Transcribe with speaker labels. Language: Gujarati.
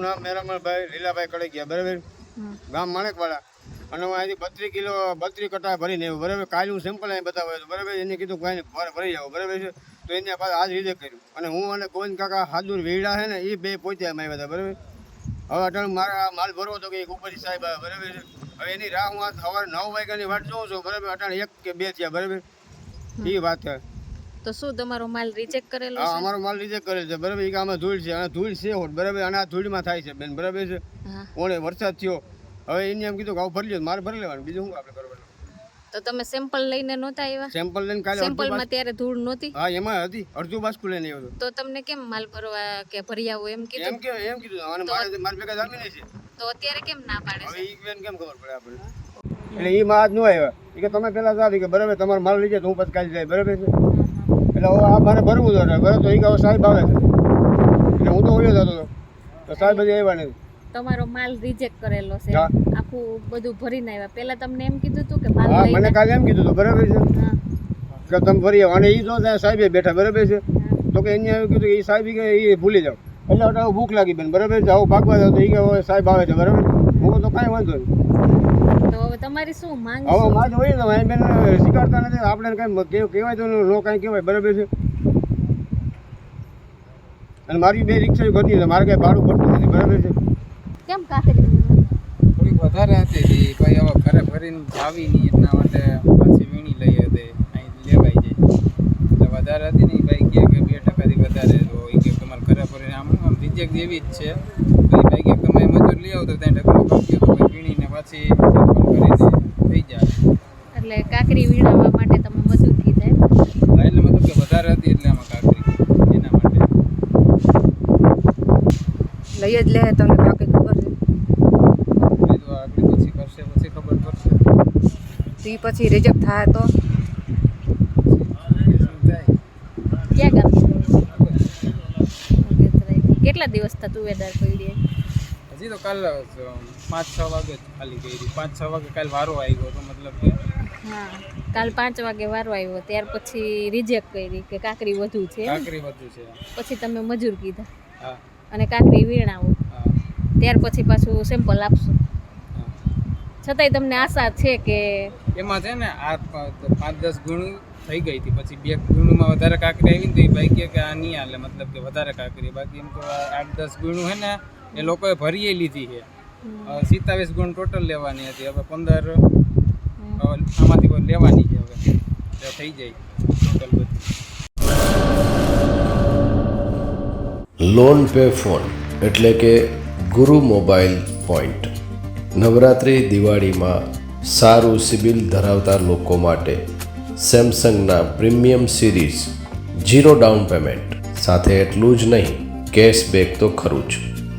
Speaker 1: મારું નામ મેરામણભાઈ લીલાભાઈ કડેકિયા બરાબર? ગામ માણેકવાડા. અને હું અહીંથી બત્રીસ કિલો બત્રીસ કટા ભરીને આવ્યો. બરાબર? કાલે હું સેમ્પલ અહીં બતાવ્યો હતો બરાબર? એને કીધું કે ભર ભરી જાવ બરાબર છે? તો એને પાસે આજ રીતે કર્યું. અને હું અને ગોવિંદ કાકા હાદુર વેડા છે ને એ બે પહોંચ્યા એમ આવ્યા હતા. બરાબર? હવે અટલ મારા માલ ભરવો હતો કે એક ઉપરથી સાહેબ આવ્યા બરાબર છે? હવે એની રાહ હું સવારે નવ વાગ્યાની વાટ જોઉં છું. બરાબર? અટાણે એક કે બે થયા. બરાબર? એ વાત છે.
Speaker 2: તો શું તમારો માલ રિજેક્ટ કરેલો છે?
Speaker 1: અમારો માલ રિજેક્ટ કરે છે. બરાબર એ આમાં ધૂળ છે. અને ધૂળ છે હોટ બરાબર અને આ ધૂળમાં થાય છે બેન. બરાબર છે? ઓણે વરસાદ થયો. હવે એને એમ કીધું કે આવું ભરી લ્યો મારે ભરી લેવાનું. બીજું શું આપણે કરવાનું?
Speaker 2: તો તમે સેમ્પલ લઈને નહોતા આવ્યા?
Speaker 1: સેમ્પલ લઈને કાલે
Speaker 2: સેમ્પલમાં ત્યારે ધૂળ નહોતી?
Speaker 1: હા એમાં હતી. અડધું બાસ્કુ લઈને આવ્યો
Speaker 2: તો તમને કેમ માલ ભરવા કે ભરી આવો એમ કીધું?
Speaker 1: એમ કે એમ કીધું. અને મારે મારે ભેગા જામીને છે.
Speaker 2: તો અત્યારે કેમ ના પાડે
Speaker 1: હવે ઈ બેન કેમ ખબર પડે આપણે એટલે ઈ માં આજ ન આવ્યા. કે તમે પેલા સારી કે બરાબર તમારો માલ લઈ જાય તો હું પછી કાલે જાય બરાબર છે? એટલે આ મારે ભરવું હતું ભરે તો એ સાહેબ આવે છે. એટલે હું તો ઓળ્યો જતો હતો. તો સાહેબ હજી આવ્યા નથી.
Speaker 2: તમારો માલ રિજેક્ટ કરેલો છે. આખું બધું ભરીને આવ્યા. પહેલા તમને એમ કીધું હતું કે માલ
Speaker 1: હા મને કાલે એમ કીધું હતું બરાબર છે? કે તમે ભરી આવો અને એ જો ત્યાં સાહેબે બેઠા બરાબર છે? તો કે એને એવું કીધું કે એ સાહેબ કે એ ભૂલી જાઓ. એટલે ભૂખ લાગી બેન બરાબર છે? આવું ભાગવા જાવ તો એ કે સાહેબ આવે છે બરાબર હું તો કાંઈ વાંધો નહીં.
Speaker 2: તો હવે તમારી શું માંગ
Speaker 1: હવે મારે હોય તો અહીં બેન સ્વીકારતા નથી આપણે કાંઈ કેવું કહેવાય તો નો કાંઈ કહેવાય બરાબર છે? અને મારી બે રિક્ષા ઘરની છે મારે કાંઈ ભાડું પડતું નથી બરાબર છે?
Speaker 2: કેમ કાકરી
Speaker 3: થોડીક વધારે હતી ભાઈ હવે ઘરે ફરીને જાવી નહીં એટલા માટે પાછી વીણી લઈએ તે અહીં લેવાઈ જાય એટલે વધારે હતી નહીં ભાઈ કે બે ટકાથી વધારે તો એ કે તમારે ઘરે ભરીને આમ આમ રિજેક્ટ એવી જ છે. ભાઈ મજૂર લઈ આવતો તો ત્યાં ઢગલો કાપ્યો તો વીણીને પાછી કરીને થઈ જાય.
Speaker 2: એટલે કાકરી વીણાવવા માટે તમે મજૂર કીધા?
Speaker 3: હા, એટલે મતલબ કે વધારે હતી એટલે આમાં કાકરી. એના માટે.
Speaker 4: લઈ જ લે તમને બાકી ખબર છે
Speaker 3: તો આગળ પછી કરશે પછી ખબર પડશે.
Speaker 4: તો પછી રિજેક્ટ થાય તો?
Speaker 2: ક્યાં ગામ કેટલા દિવસ થતું વેદાર પડી
Speaker 3: હજી તો કાલ પાંચ છ વાગે ખાલી કરી પાંચ છ વાગે કાલ વારો આવ્યો તો મતલબ કે
Speaker 2: હા કાલ પાંચ વાગે વારો આવ્યો ત્યાર પછી રિજેક્ટ કરી કે કાકરી વધુ છે?
Speaker 3: કાકરી વધુ છે.
Speaker 2: પછી તમે મજૂર કીધા.
Speaker 3: હા.
Speaker 2: અને કાકરી વીણાવો.
Speaker 3: હા.
Speaker 2: ત્યાર પછી પાછું સેમ્પલ આપશું. છતાંય તમને આશા છે કે
Speaker 3: એમાં છે ને આ પાંચ દસ ગુણું થઈ ગઈ હતી. પછી બે ગુણમાં વધારે કાકરી આવી ને તો એ ભાઈ કે આ નહીં હાલે મતલબ કે વધારે કાકરી બાકી એમ તો આઠ દસ ગુણું હે ને એ લોકોએ ભરીએ લીધી છે. સિત્તાવીસ ગુણ ટોટલ લેવાની હતી. હવે પંદર આમાંથી કોઈ લેવાની છે હવે. થઈ જાય ટોટલ બધી.
Speaker 5: લોન પે ફોન એટલે કે ગુરુ મોબાઈલ પોઈન્ટ. નવરાત્રિ દિવાળીમાં સારું સિબિલ ધરાવતા લોકો માટે સેમસંગના premium series zero down payment. સાથે એટલું જ નહીં કેશબેક તો ખરું જ.